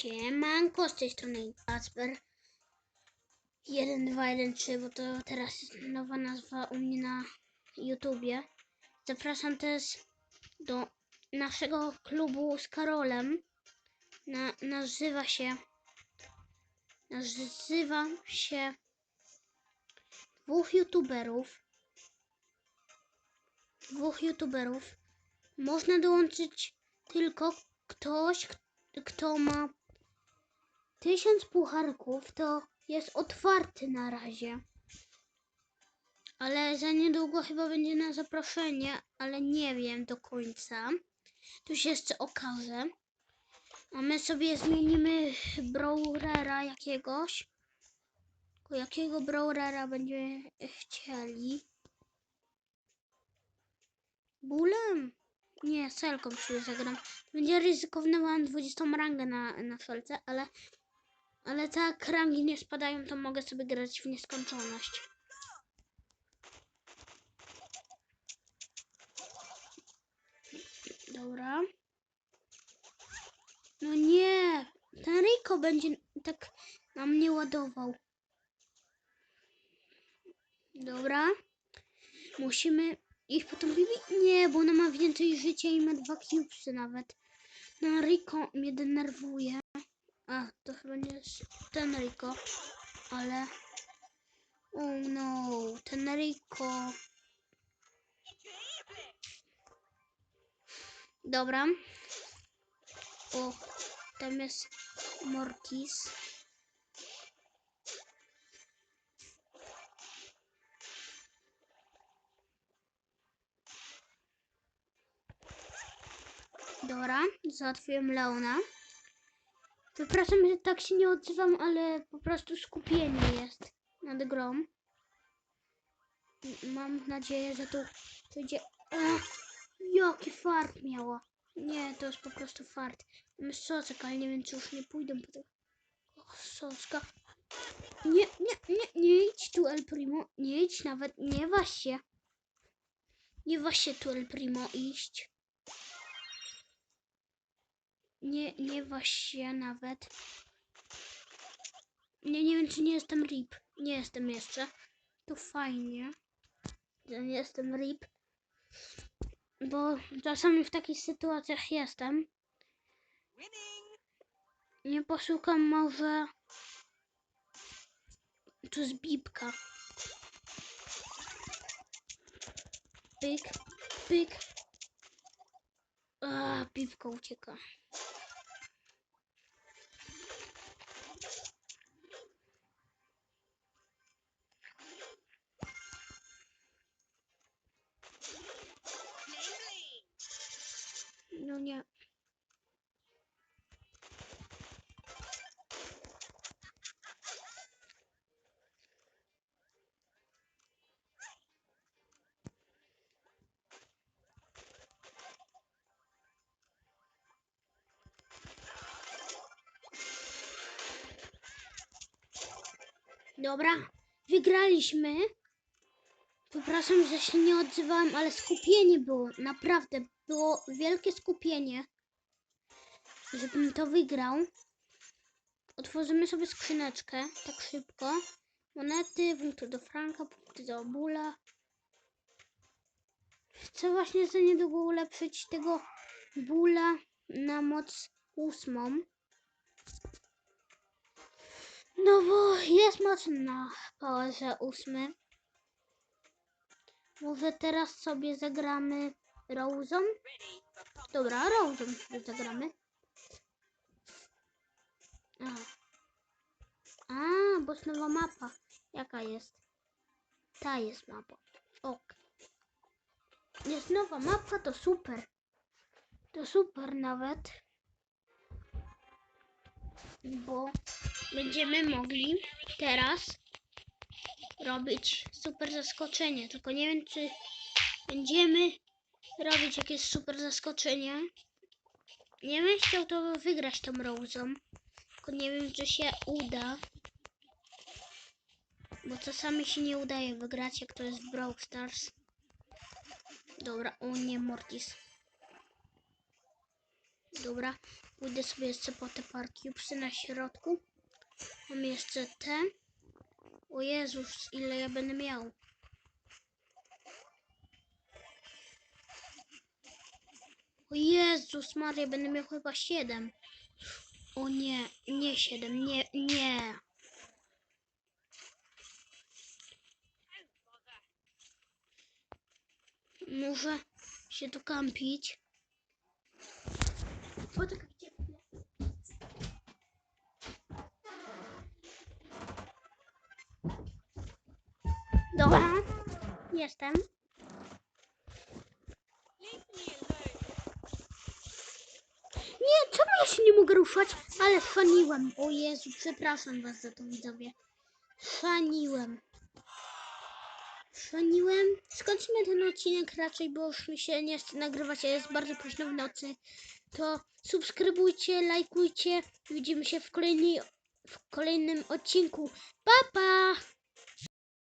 Siemanko, z tej strony Kasper 1213, bo to teraz jest nowa nazwa u mnie na YouTubie. Zapraszam też do naszego klubu z Karolem. Na, nazywa się nazywa się dwóch youtuberów dwóch youtuberów można dołączyć tylko ktoś, kto ma tysiąc pucharków, to jest otwarty na razie. Ale za niedługo chyba będzie na zaproszenie, ale nie wiem do końca. Tu się jeszcze okaże. A my sobie zmienimy Brawlera jakiegoś. Jakiego Brawlera będziemy chcieli? Bulem? Nie, Selką sobie zagram. Będzie ryzykowne, mam 20 rangę na, na felce, ale, ale tak rangi nie spadają, to mogę sobie grać w nieskończoność. Dobra. No nie, ten Rico będzie tak na mnie ładował. Dobra. Musimy ich potem wybić? Nie, bo ona ma więcej życia i ma dwa cubesy nawet. No Rico mnie denerwuje. A, to chyba nie jest ten Rico, ale... Oh no, ten Rico. Dobra. O, tam jest Mortis. Dobra, załatwiłem Leona. Przepraszam, że tak się nie odzywam, ale po prostu skupienie jest nad grą. Mam nadzieję, że tu będzie... Ech, jaki fart miała. Nie, to jest po prostu fart. Mam sosek, ale nie wiem, czy już nie pójdę po tego soska. Nie, nie, nie, nie idź tu, El Primo. Nie idź nawet, nie się. Nie się tu, El Primo, iść. Nie, nie się nawet. Nie, nie wiem, czy nie jestem RIP. Nie jestem jeszcze. To fajnie. że nie jestem RIP. Bo czasami w takich sytuacjach jestem. Nie poszukam może... Tu jest bibka. Pyk, pyk. A, piwko ucieka. Nie. Dobra, wygraliśmy. Przepraszam, że się nie odzywałem, ale skupienie było. Naprawdę, było wielkie skupienie, żebym to wygrał. Otworzymy sobie skrzyneczkę, tak szybko. Monety, punkty do Franka, punkty do Bula. Chcę właśnie za niedługo ulepszyć tego Bula na moc ósmą. No bo jest moc na powerze ósmy. Może teraz sobie zagramy Rose'ą? Dobra, Rose'ą sobie zagramy. A. A, bo jest nowa mapa. Jaka jest? Ta jest mapa. Ok. Jest nowa mapa, to super. To super nawet. Bo będziemy mogli teraz robić super zaskoczenie. Tylko nie wiem, czy będziemy robić jakieś super zaskoczenie. Nie bym chciał to wygrać tą Rose'ą. Tylko nie wiem, czy się uda. Bo czasami się nie udaje wygrać, jak to jest w Brawl Stars. Dobra, o nie, Mortis. Dobra, Pójdę sobie jeszcze po te parki na środku. Mam jeszcze te. O Jezus, ile ja będę miał. O Jezus Maria, będę miał chyba 7. O nie, nie 7, nie, nie. Muszę się tu kampić. Poczekajcie Dobra, jestem. Nie, czemu ja się nie mogę ruszać? Ale faniłem. O Jezu, przepraszam was za to widzowie. Faniłem. Faniłem. Skończymy ten odcinek raczej, bo już mi się nie chce nagrywać, a jest bardzo późno w nocy. To subskrybujcie, lajkujcie. Widzimy się w, kolejnej, w kolejnym odcinku. Pa, pa!